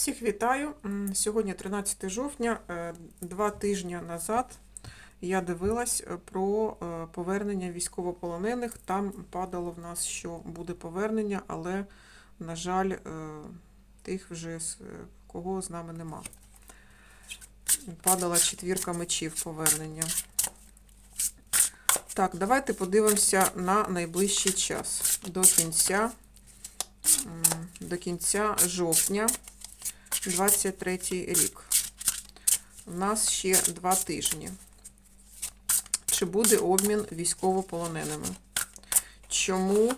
Всіх вітаю. Сьогодні 13 жовтня. Е, Два тижні назад я дивилась е, про е, повернення військовополонених. Там падало в нас, що буде повернення, але, на жаль, тих вже кого з нами нема. Падала четвірка мечів повернення. Так, давайте подивимося на найближчий час. До кінця, до кінця жовтня. 23 рік. У нас ще два тижні. Чи буде обмін військовополоненими? Чому,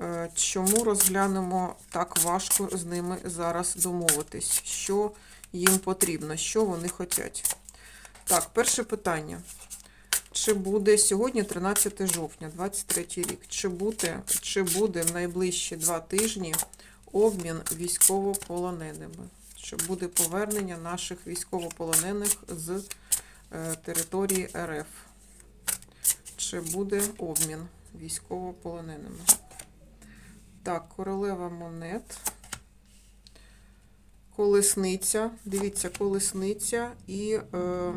е, чому розглянемо так важко з ними зараз домовитись? Що їм потрібно? Що вони хочуть? Так, перше питання. Чи буде сьогодні 13 жовтня, 23 рік? Чи буде, чи буде в найближчі два тижні обмін військовополоненими? Чи буде повернення наших військовополонених з е, території РФ? Чи буде обмін військовополоненими? Так, королева монет. Колесниця. Дивіться, колесниця і е,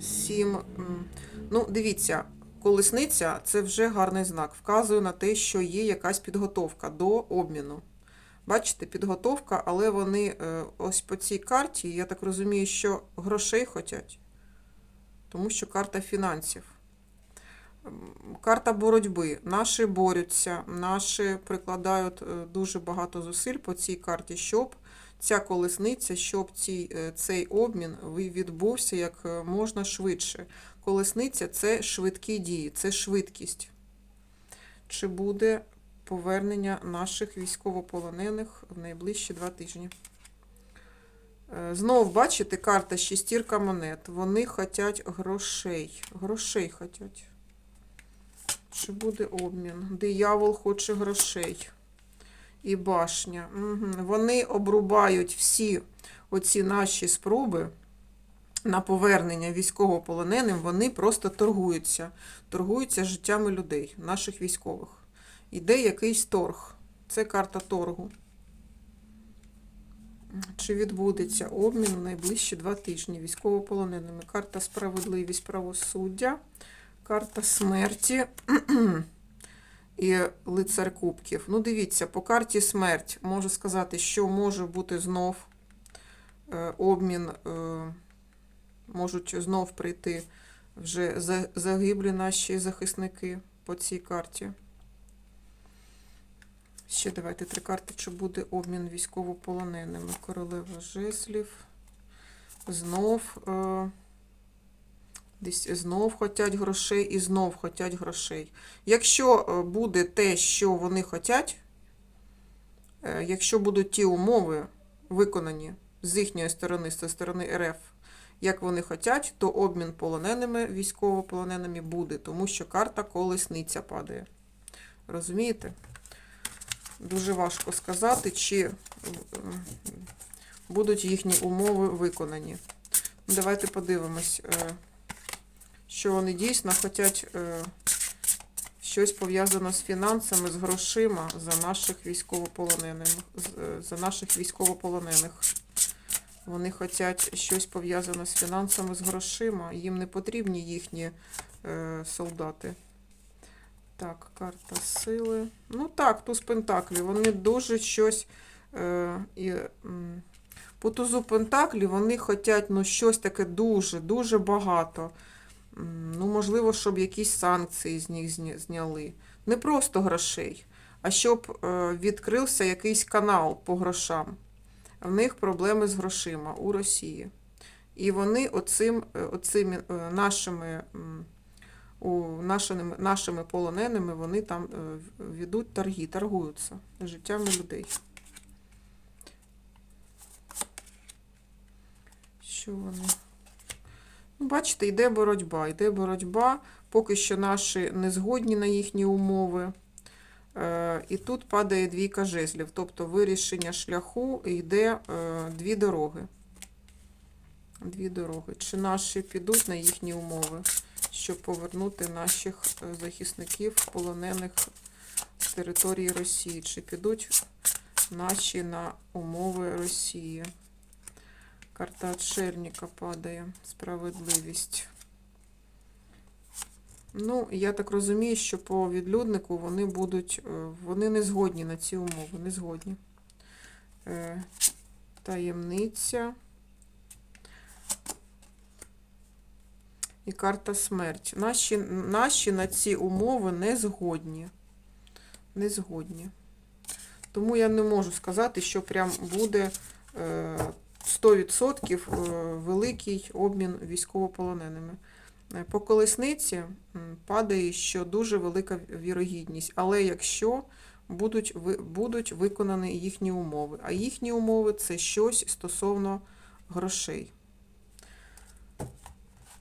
сім. Ну, дивіться, колесниця це вже гарний знак. Вказує на те, що є якась підготовка до обміну. Бачите, підготовка, але вони е, ось по цій карті, я так розумію, що грошей хочуть, тому що карта фінансів. Карта боротьби. Наші борються, наші прикладають е, дуже багато зусиль по цій карті, щоб ця колесниця, щоб ці, е, цей обмін відбувся як можна швидше. Колесниця це швидкі дії, це швидкість. Чи буде повернення наших військовополонених в найближчі два тижні? Е, Знов бачите, карта шестірка монет. Вони хочуть грошей. Грошей хочуть. Чи буде обмін? Диявол хоче грошей. І башня. Угу. Вони обрубають всі оці наші спроби на повернення військовополоненим. Вони просто торгуються. Торгуються життями людей, наших військових. Іде якийсь торг. Це карта торгу. Чи відбудеться обмін в найближчі два тижні військовополоненими? Карта справедливість правосуддя, карта смерті і лицар кубків. Ну, дивіться, по карті смерть можу сказати, що може бути знов е, обмін, е, можуть знов прийти вже загиблі наші захисники по цій карті. Ще давайте три карти, чи буде обмін військовополоненими. Королева жезлів. Знов. Е, десь знов хотять грошей і знов хотять грошей. Якщо е, буде те, що вони хотять, е, якщо будуть ті умови виконані з їхньої сторони, зі сторони РФ, як вони хотять, то обмін полоненими, військовополоненими буде, тому що карта колесниця падає. Розумієте? Дуже важко сказати, чи е, будуть їхні умови виконані. Ну, Давайте подивимось, е, що вони дійсно хочуть е, щось пов'язане з фінансами, з грошима за наших військовополонених. За наших військовополонених. Вони хочуть щось пов'язане з фінансами, з грошима. Їм не потрібні їхні солдати. Так, карта сили. Ну так, туз Пентаклі. Вони дуже щось. Е, і, по тузу Пентаклі вони хочуть ну, щось таке дуже, дуже багато. Ну, можливо, щоб якісь санкції з них зняли. Не просто грошей, а щоб е, відкрився якийсь канал по грошам. В них проблеми з грошима у Росії. І вони оцим, е, оцими е, нашими. У нашими, нашими полоненими вони там е, ведуть торги, торгуються життями людей. Що вони? Ну, бачите, йде боротьба, йде боротьба. Поки що наші не згодні на їхні умови. Е, І тут падає двійка жезлів, тобто вирішення шляху йде е, дві дороги. Дві дороги. Чи наші підуть на їхні умови? Щоб повернути наших е, захисників, полонених з території Росії. Чи підуть наші на умови Росії. Карта отшельника падає. Справедливість. Ну, я так розумію, що по відлюднику вони будуть, е, вони не згодні на ці умови, не згодні. Е, Таємниця. І карта смерть. Наші, наші на ці умови не згодні. Не згодні. Тому я не можу сказати, що прям буде е, 100% е, великий обмін військовополоненими. Е, По колесниці падає, що дуже велика вірогідність. Але якщо будуть, будуть виконані їхні умови. А їхні умови це щось стосовно грошей.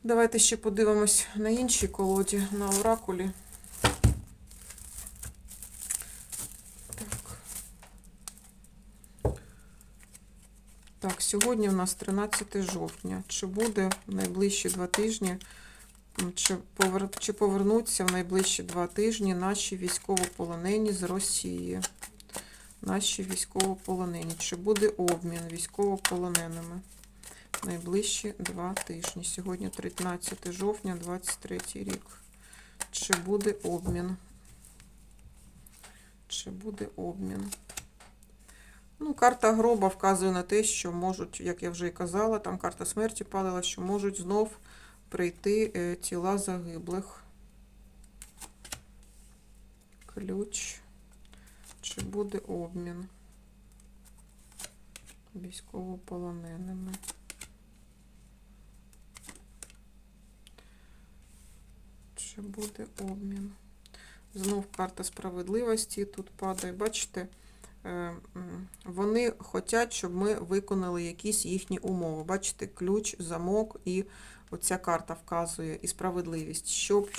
Давайте ще подивимось на іншій колоді, на оракулі. Так. Так, сьогодні у нас 13 жовтня. Чи буде в найближчі два тижні, чи, повер... чи повернуться в найближчі два тижні наші військовополонені з Росії? Наші військовополонені. Чи буде обмін військовополоненими? Найближчі два тижні. Сьогодні 13 жовтня, 23 рік. Чи буде обмін? Чи буде обмін? Ну, карта гроба вказує на те, що можуть, як я вже і казала, там карта смерті падала, що можуть знов прийти е, тіла загиблих. Ключ. Чи буде обмін військовополоненими? Чи буде обмін? Знов карта справедливості тут падає. Бачите, е, вони хочуть, щоб ми виконали якісь їхні умови. Бачите, ключ, замок і оця карта вказує і справедливість. Щоб,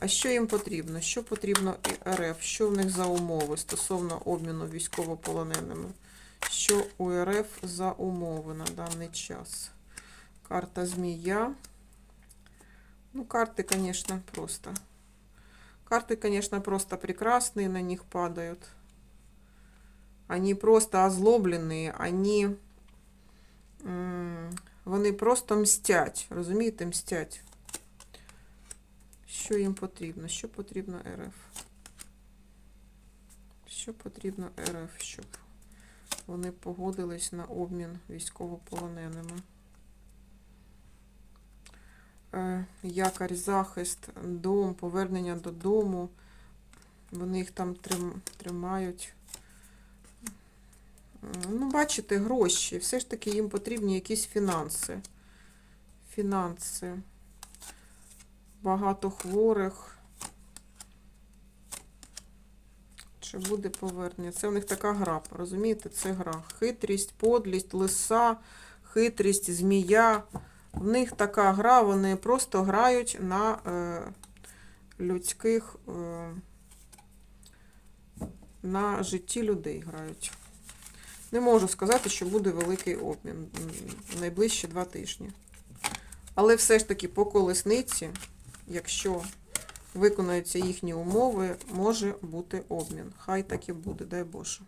а що їм потрібно? Що потрібно РФ? Що в них за умови стосовно обміну військовополоненими? Що у РФ за умови на даний час? Карта Змія. Ну, карты, конечно, просто. Карты, конечно, просто прекрасные, на них падают. Они просто озлобленные, они, м, вони просто мстять, розумієте, мстять. Що їм потрібно? Що потрібно РФ? Що потрібно РФ, щоб вони погодились на обмін військовополоненими? Е, якорь, захист, дом, повернення додому. Вони їх там тримають. Ну, бачите, гроші. Все ж таки їм потрібні якісь фінанси. Фінанси. Багато хворих. Чи буде повернення? Це в них така гра, розумієте? Це гра. Хитрість, подлість, лиса, хитрість, змія. В них така гра, вони просто грають на е, людських, е, на житті людей грають. Не можу сказати, що буде великий обмін найближчі два тижні. Але все ж таки по колесниці, якщо виконаються їхні умови, може бути обмін. Хай так і буде, дай Боже.